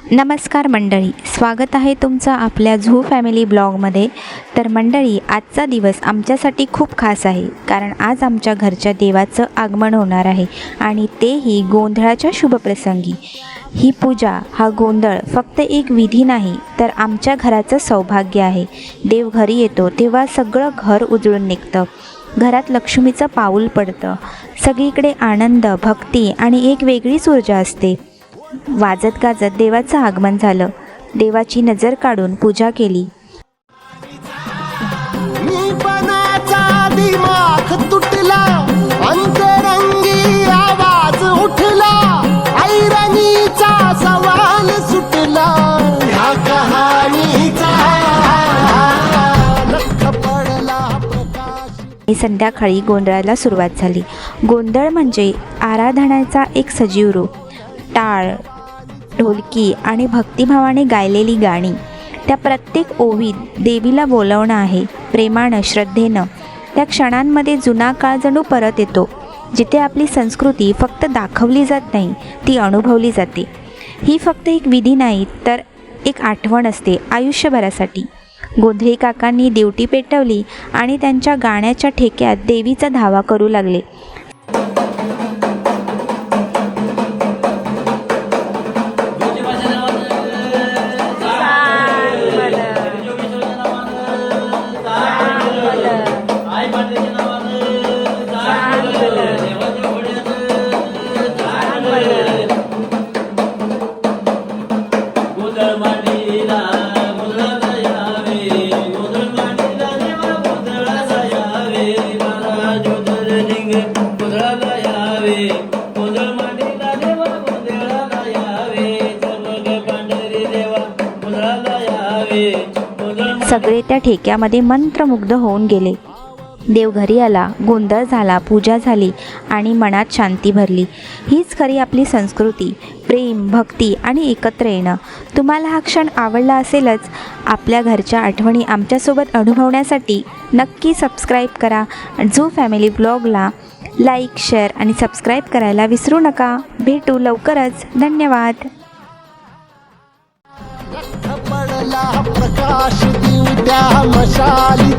नमस्कार मंडळी स्वागत आहे तुमचं आपल्या झू फॅमिली ब्लॉगमध्ये. तर मंडळी आजचा दिवस आमच्यासाठी खूप खास आहे कारण आज आमच्या घरच्या देवाचं आगमन होणार आहे आणि तेही गोंधळाच्या शुभप्रसंगी ही पूजा हा गोंधळ फक्त एक विधी नाही तर आमच्या घराचं सौभाग्य आहे. देव घरी येतो तेव्हा सगळं घर उजळून निघतं. घरात लक्ष्मीचं पाऊल पडतं. सगळीकडे आनंद भक्ती आणि एक वेगळीच ऊर्जा असते. वाजत गाजत देवाचं आगमन झालं. देवाची नजर काढून पूजा केली. मी पणाचा दिमाग तुटला. अंतरंगी आवाज उठला. ऐरणीचा सवाल सुटला. ह्या कहाणीचा लख पडला. प्रकाश आणि संध्याकाळी गोंधळाला सुरुवात झाली. गोंधळ म्हणजे आराधनाचा एक सजीव रूप. टाळ ढोलकी आणि भक्तिभावाने गायलेली गाणी. त्या प्रत्येक ओवीत देवीला बोलवणं आहे प्रेमानं श्रद्धेनं. त्या क्षणांमध्ये जुना काळ जणू परत येतो. जिथे आपली संस्कृती फक्त दाखवली जात नाही ती अनुभवली जाते. ही फक्त एक विधी नाही तर एक आठवण असते आयुष्यभरासाठी. गोंधळी काकांनी दिवटी पेटवली आणि त्यांच्या गाण्याच्या ठेक्यात देवीचा धावा करू लागले. सगळे त्या ठेक्यामध्ये मंत्रमुग्ध होऊन गेले. देव घरी आला गोंधळ झाला पूजा झाली आणि मनात शांती भरली. हीच खरी आपली संस्कृती. प्रेम भक्ती आणि एकत्र येणं. तुम्हाला हा क्षण आवडला असेलच आपल्या घरच्या आठवणी आमच्यासोबत अनुभवण्यासाठी नक्की सबस्क्राईब करा. झू फॅमिली ब्लॉगला लाईक शेअर आणि सबस्क्राईब करायला विसरू नका. भेटू लवकरच. धन्यवाद. प्रकाश दिवट्या त्या मशाली